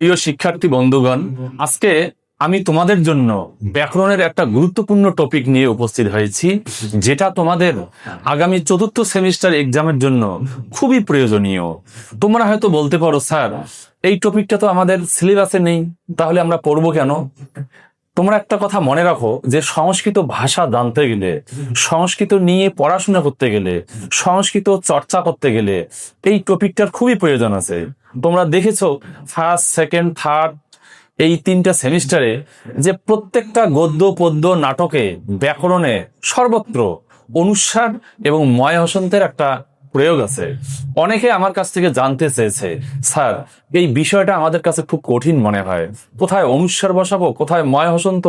প্রিয় শিক্ষার্থী বন্ধুগণ আজকে আমি তোমাদের জন্য ব্যাকরণের একটা গুরুত্বপূর্ণ টপিক নিয়ে উপস্থিত হয়েছি যেটা তোমাদের আগামী চতুর্থ সেমিস্টার এক্সামের জন্য খুবই প্রয়োজনীয়। তোমরা হয়তো বলতে পারো স্যার এই টপিকটা তো আমাদের সিলেবাসে নেই তাহলে আমরা পড়ব কেন? তোমরা একটা কথা মনে রাখো যে সংস্কৃত ভাষা জানতে গেলে সংস্কৃত নিয়ে পড়াশোনা করতে গেলে সংস্কৃত চর্চা করতে গেলে এই টপিকটার খুবই প্রয়োজন আছে। তোমরা দেখেছ ফার্স্ট সেকেন্ড থার্ড এই তিনটা সেমিস্টারে যে প্রত্যেকটা গদ্য, পদ্য, নাটকে, ব্যাকরণে সর্বত্র অনুস্বার এবং ময় হসন্তের একটা প্রয়োগ আছে। অনেকে আমার কাছ থেকে জানতে চেয়েছে, স্যার, এই বিষয়টা আমাদের কাছে খুব কঠিন মনে হয়। কোথায় অনুস্বার বসাবো? কোথায় ময় হসন্ত?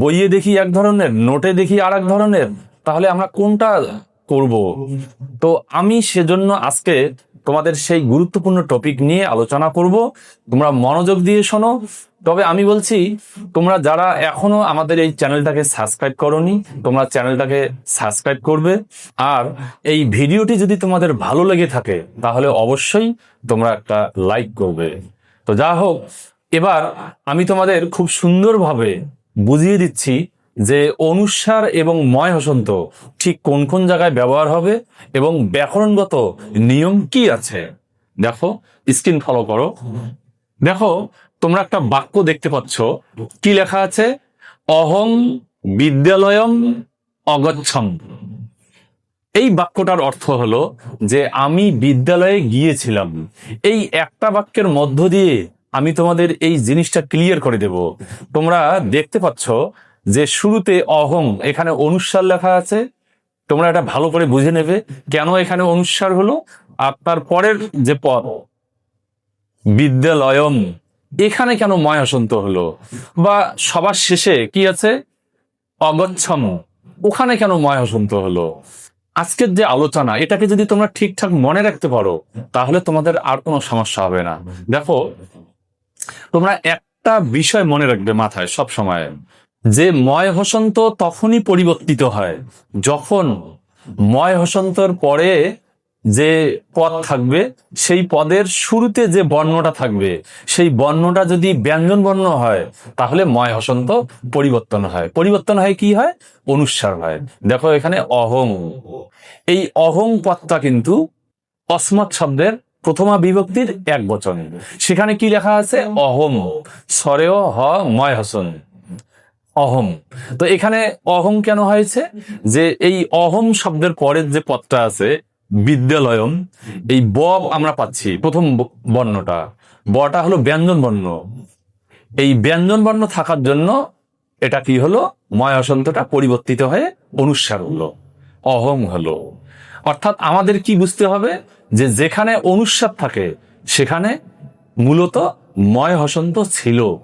বইয়ে দেখি এক ধরনের, নোটে দেখি আর এক ধরনের, তাহলে আমরা কোনটা করব? তো আমি সেজন্য আজকে তোমাদের সেই গুরুত্বপূর্ণ টপিক নিয়ে আলোচনা করব। তোমরা মনোযোগ দিয়ে শোনো। তবে আমি বলছি, তোমরা যারা এখনও আমাদের এই চ্যানেলটাকে সাবস্ক্রাইব করনি, তোমরা চ্যানেলটাকে সাবস্ক্রাইব করবে। আর এই ভিডিওটি যদি তোমাদের ভালো লেগে থাকে, তাহলে অবশ্যই তোমরা একটা লাইক করবে। তো যা হোক, এবার আমি তোমাদের খুব সুন্দরভাবে বুঝিয়ে দিচ্ছি যে অনুসার এবং ময় হসন্ত ঠিক কোন কোন জায়গায় ব্যবহার হবে এবং ব্যাকরণগত নিয়ম কি আছে? দেখো স্ক্রিন ফলো করো। দেখো, তোমরা একটা বাক্য দেখতে পাচ্ছ। কি লেখা আছে? অহং বিদ্যালয়ম অগচ্ছম। এই বাক্যটার অর্থ হলো যে আমি বিদ্যালয়ে গিয়েছিলাম। এই একটা বাক্যের মধ্য দিয়ে আমি তোমাদের এই জিনিসটা ক্লিয়ার করে দেব। তোমরা দেখতে পাচ্ছ যে শুরুতে অহং, এখানে অনুস্বার লেখা আছে। তোমরা এটা ভালো করে বুঝে নেবে কেন এখানে অনুস্বার হলো। আপনার পরের যে পদ, বিদ্যালয়ম, এখানে কেন ময়াসন্ত হলো? বা সবার শেষে কি আছে? অগচ্ছম, ওখানে কেন ময়াসন্ত হলো? আজকের যে আলোচনা, এটাকে যদি তোমরা ঠিকঠাক মনে রাখতে পারো, তাহলে তোমাদের আর কোনো সমস্যা হবে না। দেখো, তোমরা একটা বিষয় মনে রাখবে মাথায় সব সময়। যে ময় হসন্ত তখনই পরিবর্তিত হয়। যখন ময় হসন্তর পরে যে পদ থাকবে, সেই পদের শুরুতে যে বর্ণটা থাকবে, সেই বর্ণটা যদি ব্যঞ্জন বর্ণ হয়, তাহলে ময় হসন্ত পরিবর্তন হয়। পরিবর্তন হয় কি হয়? অনুসার হয়। দেখো এখানে অহং। এই অহং পদটা কিন্তু অসমত শব্দের প্রথমা বিভক্তির এক বচন। সেখানে কি লেখা আছে? অহম। সরেও হ ময় হসন। অহম। তো এখানে অহম কেন হয়েছে? যে এই অহম শব্দের পরের যে পদটা আছে, বিদ্যালয়ম, এই ব আমরা পাচ্ছি, প্রথম বর্ণটা। বটা হলো ব্যঞ্জন বর্ণ। এই ব্যঞ্জন বর্ণ থাকার জন্য এটা কি হলো? ময় হসন্তটা পরিবর্তিত হয়ে অনুস্বার হলো। অহম হলো। অর্থাৎ আমাদের কি বুঝতে হবে? যে যেখানে অনুস্বার থাকে, সেখানে মূলত ময় হসন্ত ছিল।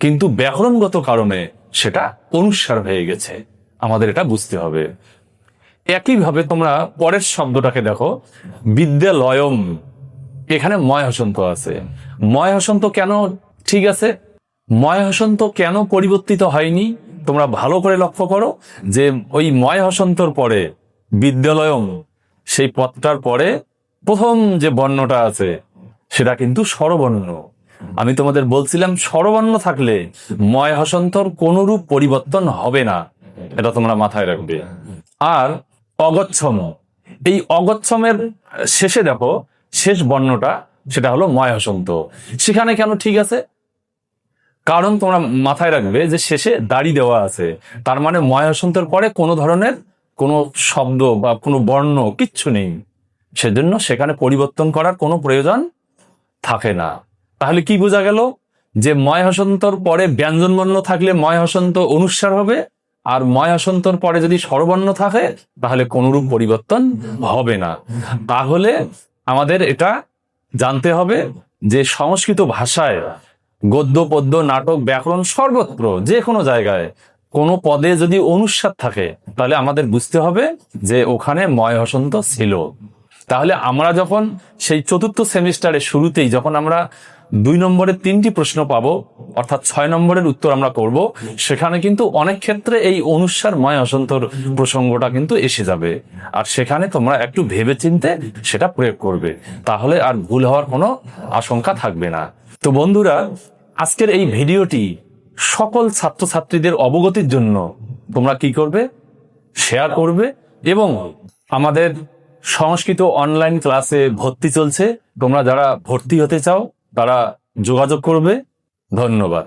কিন্তু ব্যাকরণগত কারণে সেটা অনুস্বার হয়ে গেছে। আমাদের এটা বুঝতে হবে। একইভাবে তোমরা পরের শব্দটাকে দেখো। বিদ্যালয়ম। এখানে ময় হসন্ত আছে। ময় হসন্ত কেন ঠিক আছে? ময় হসন্ত কেন পরিবর্তিত হয়নি? তোমরা ভালো করে লক্ষ্য করো যে ওই ময় হসন্তর পরে, বিদ্যালয়ম, সেই পথটার পরে প্রথম যে বর্ণটা আছে, সেটা কিন্তু স্বরবর্ণ। আমি তোমাদের বলছিলাম, স্বরবর্ণ থাকলে ময় হসন্তর কোনরূপ পরিবর্তন হবে না। এটা তোমরা মাথায় রাখবে। আর অগচ্ছম। এই অগচ্ছমের শেষে দেখো, শেষ বর্ণটা, সেটা হলো ময় হসন্ত। সেখানে কেন ঠিক আছে? কারণ তোমরা মাথায় রাখবে যে শেষে দাড়ি দেওয়া আছে। তার মানে ময় হসন্তের পরে কোনো ধরনের কোনো শব্দ বা কোনো বর্ণ কিচ্ছু নেই। সেজন্য সেখানে পরিবর্তন করার কোনো প্রয়োজন থাকে না। তাহলে কি বোঝা গেল? যে ময় হসন্তর পরে ব্যঞ্জন বর্ণ থাকলে ময় হসন্ত অনুসার হবে, আর ময় হসন্তর পরে যদি স্বরবর্ণ থাকে, তাহলে কোনরূপ পরিবর্তন হবে না। তাহলে আমাদের এটা জানতে হবে যে সংস্কৃত ভাষায় গদ্য, পদ্য, নাটক, ব্যাকরণ সর্বত্র, যে কোনো জায়গায় কোনো পদে যদি অনুস্বার থাকে, তাহলে আমাদের বুঝতে হবে যে ওখানে ময় হসন্ত ছিল। তাহলে আমরা যখন সেই চতুর্থ সেমিস্টারের শুরুতেই, যখন আমরা দুই নম্বরের তিনটি প্রশ্ন পাবো, অর্থাৎ ছয় নম্বরের উত্তর আমরা করব। সেখানে কিন্তু অনেক ক্ষেত্রে এই অনুস্বার ময় অসন্তর প্রসঙ্গটা কিন্তু এসে যাবে। আর সেখানে তোমরা একটু ভেবে চিনতে সেটা প্রয়োগ করবে। তাহলে আর ভুল হওয়ার কোনো আশঙ্কা থাকবে না। তো বন্ধুরা, আজকের এই ভিডিওটি সকল ছাত্রছাত্রীদের অবগতির জন্য তোমরা কি করবে? শেয়ার করবে এবং আমাদের সংস্কৃত অনলাইন ক্লাসে ভর্তি চলছে। তোমরা যারা ভর্তি হতে চাও তারা যোগাযোগ করবে। ধন্যবাদ।